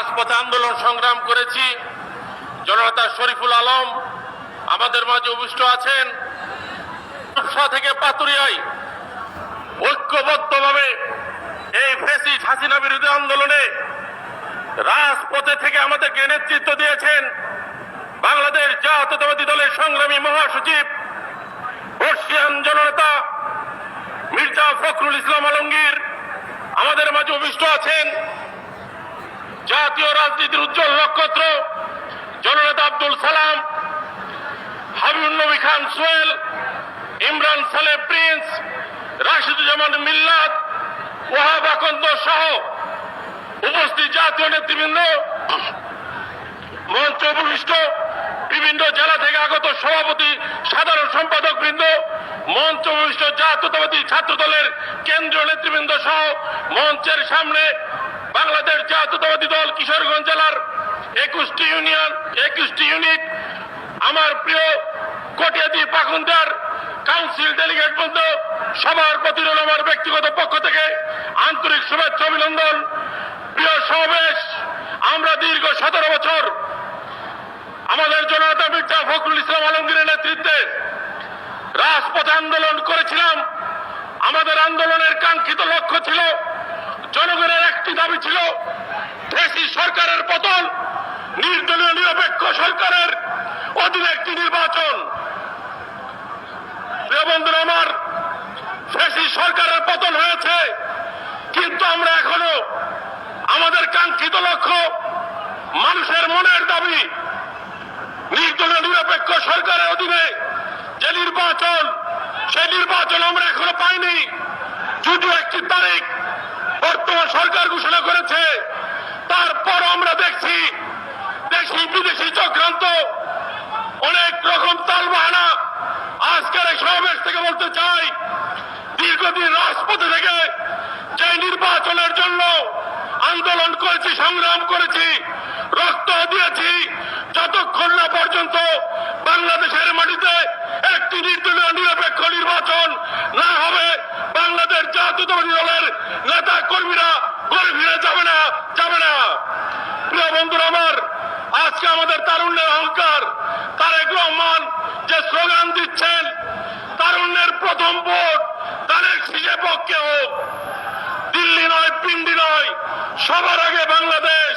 রাজপথে আন্দোলন সংগ্রাম করেছি। জননেতা শরীফুল আলম আমাদের মাঝে উপবিষ্ট আছেন। থেকে পাতুরিয়ায় ঐক্যবদ্ধভাবে এই ফেসিস হাসিনা বিরোধী আন্দোলনে রাজপথে থেকে আমাদেরকে নেতৃত্ব দিয়েছেন বাংলাদেশ জাতীয়তাবাদী দলের সংগ্রামী মহাসচিব, বর্ষিয়ান জননেতা মির্জা ফখরুল ইসলাম আলমগীর আমাদের মাঝে অভিষ্ট আছেন। জাতীয় রাজনীতির উজ্জ্বল নক্ষত্র, জননেতা আব্দুল সালাম হাবিবুল নবী খান সোহেল, ইমরান সালে প্রিন্স, রাশিদুজ্জামান মিল্লাত, ওয়াহাব আকন্দ সহ উপস্থিত জাতীয় নেতৃবৃন্দ, মঞ্চ উপবিষ্ট, বিভিন্ন জেলা থেকে আগত সভাপতি, সাধারণ সম্পাদক বৃন্দ, মঞ্চ উপবিষ্ট জাতীয়তাবাদী ছাত্র দলের কেন্দ্রীয় নেতৃবৃন্দ সহ মঞ্চের সামনে বাংলাদেশ জাতীয়তাবাদী দল কিশোরগঞ্জ জেলার একুশটি ইউনিয়ন, একুশটি ইউনিট, আমার প্রিয় কটিয়াদি পাখুন্দার কাউন্সিল ডেলিগেট বন্ধ, সবার প্রতি আমার ব্যক্তিগত পক্ষ থেকে আন্তরিক শুভেচ্ছা অভিনন্দন। প্রিয় সমাবেশ, আমরা দীর্ঘ সতেরো বছর আমাদের জনতা মির্জা ফখরুল ইসলাম আলমগীরের নেতৃত্বে রাজপথে আন্দোলন করেছিলাম। আমাদের আন্দোলনের কাঙ্ক্ষিত লক্ষ্য ছিল দাবি ছিল দেশি সরকারের পতন, নির্দলীয় নিরপেক্ষ সরকারের অধীনে একটি নির্বাচন। বন্ধুরা, আমার ফেসি সরকারের পতন হয়েছে, কিন্তু আমরা এখনও আমাদের কাঙ্ক্ষিত লক্ষ্য, মানুষের মনের দাবি, নির্দলীয় নিরপেক্ষ সরকারের অধীনে যে নির্বাচন, সেই নির্বাচন আমরা এখনও পাইনি। যদিও একটি তারিখ বর্তমান সরকার ঘোষণা করেছে তারপর আমরা দেখছি দেশি বিদেশি চক্রান্ত, অনেক রকম তালবাহানা। আজকের এই সমাবেশ থেকে বলতে চাই, দীর্ঘদিন রাজপথে থেকে যে নির্বাচনের জন্য আন্দোলন করেছি, সংগ্রাম করেছি, রক্ত দিয়েছি, যতক্ষণ না পর্যন্ত বাংলাদেশের মাটিতে একটি নির্দলীয় নিরপেক্ষ নির্বাচন না হবে বাংলাদেশ জাতীয়তাবাদী দলের নেতা কর্মীরা ঘরে ফিরে যাবে না যাবে না। প্রিয় বন্ধুরা আমার, আজকে আমাদের তারুণ্যের অহংকার, তারেক রহমান যে স্লোগান দিচ্ছেন, তারুণ্যের প্রথম ভোট তারেক সিজে পক্ষে হোক। দিল্লি নয়, পিন্ডি নয়, সবার আগে বাংলাদেশ,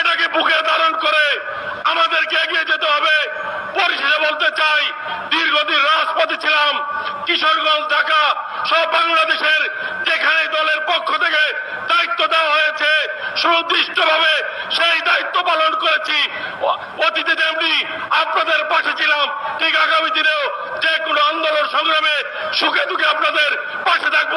এটাকে বুকে ধারণ করে আমাদেরকে এগিয়ে যেতে হবে। পরিশেষে বলতে চাই, দীর্ঘদিন রাজপথে ছিলাম, কিশোরগঞ্জ, ঢাকা, সব বাংলাদেশের যেখানে দলের পক্ষ থেকে দায়িত্ব দেওয়া হয়েছে সুনির্দিষ্টভাবে সেই দায়িত্ব পালন করেছি। অতীতে যেমনি আপনাদের পাশে ছিলাম, ঠিক আগামী দিনেও যে কোনো আন্দোলন সংগ্রামে সুখে দুঃখে আপনাদের পাশে থাকব।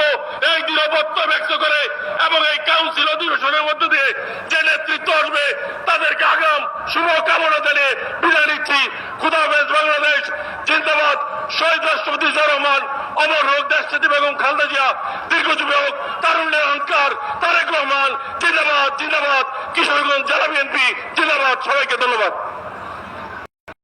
এই দৃঢ়বদ্ধ ব্যক্ত করে এবং এই কাউন্সিল অধিবেশনের মধ্য দিয়ে যে নেতৃত্ব আসবে, তাদেরকে আগাম শুভ কামনা জানিয়ে বিদায় নিচ্ছি। খুদাফেজ বাংলাদেশ, জিন্দাবাদ। শহীদ রাষ্ট্রপতি জিয়া রহমান, অমর হোক দেশনীতি বেগম খালদা জিয়া দীর্ঘজীবী হোক, তারুণ্যের অহংকার তারেক রহমান জিন্দাবাদ জিন্দাবাদ কিশোরগঞ্জ জেলা বিএনপি জিন্দাবাদ সবাইকে ধন্যবাদ।